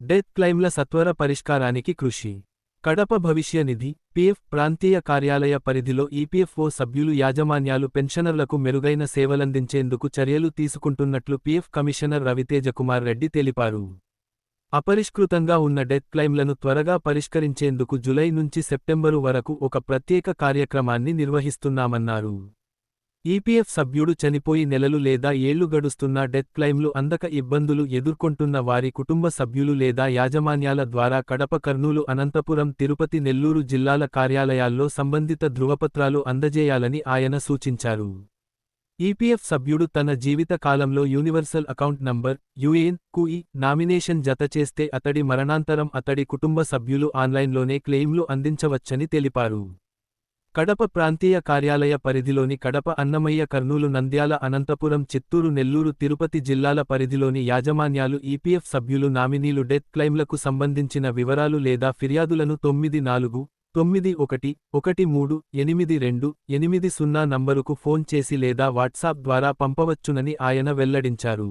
Death క్లైమ్ల సత్వర పరిష్కారానికి కృషి. కడప భవిష్య నిధి పిఎఫ్ ప్రాంతీయ కార్యాలయ పరిధిలో ఈపీఎఫ్ఓ సభ్యులు యాజమాన్యాలు పెన్షనర్లకు మెరుగైన సేవలందించేందుకు చర్యలు తీసుకుంటున్నట్లు పిఎఫ్ కమిషనర్ రవితేజకుమార్ రెడ్డి తెలిపారు. అపరిష్కృతంగా ఉన్న డెత్ క్లైమ్లను త్వరగా పరిష్కరించేందుకు జులై నుంచి సెప్టెంబరు వరకు ఒక ప్రత్యేక కార్యక్రమాన్ని నిర్వహిస్తున్నామన్నారు. ఈపీఎఫ్ సభ్యుడు చనిపోయి నెలలు లేదా ఏళ్ళు గడుస్తున్నా డెత్ క్లైమ్లు అందక ఇబ్బందులు ఎదుర్కొంటున్న వారి కుటుంబ సభ్యులు లేదా యాజమాన్యాల ద్వారా కడప కర్నూలు అనంతపురం తిరుపతి నెల్లూరు జిల్లాల కార్యాలయాల్లో సంబంధిత ధృవపత్రాలు అందజేయాలని ఆయన సూచించారు. ఈపీఎఫ్ సభ్యుడు తన జీవిత కాలంలో యూనివర్సల్ అకౌంట్ నంబర్ యుఏఎన్కు నామినేషన్ జతచేస్తే అతడి మరణాంతరం అతడి కుటుంబ సభ్యులు ఆన్లైన్లోనే క్లెయిమ్లు అందించవచ్చని తెలిపారు. కడప ప్రాంతీయ కార్యాలయ పరిధిలోని కడప అన్నమయ్య కర్నూలు నంద్యాల అనంతపురం చిత్తూరు నెల్లూరు తిరుపతి జిల్లాల పరిధిలోని యాజమాన్యాలు ఈపీఎఫ్ సభ్యులు నామినీలు డెత్ క్లైమ్లకు సంబంధించిన వివరాలు లేదా ఫిర్యాదులను తొమ్మిది నాలుగు తొమ్మిది ఒకటి ఒకటి మూడు ఎనిమిది రెండు ఎనిమిది సున్నా నంబరుకు ఫోన్ చేసి లేదా వాట్సాప్ ద్వారా పంపవచ్చునని ఆయన వెల్లడించారు.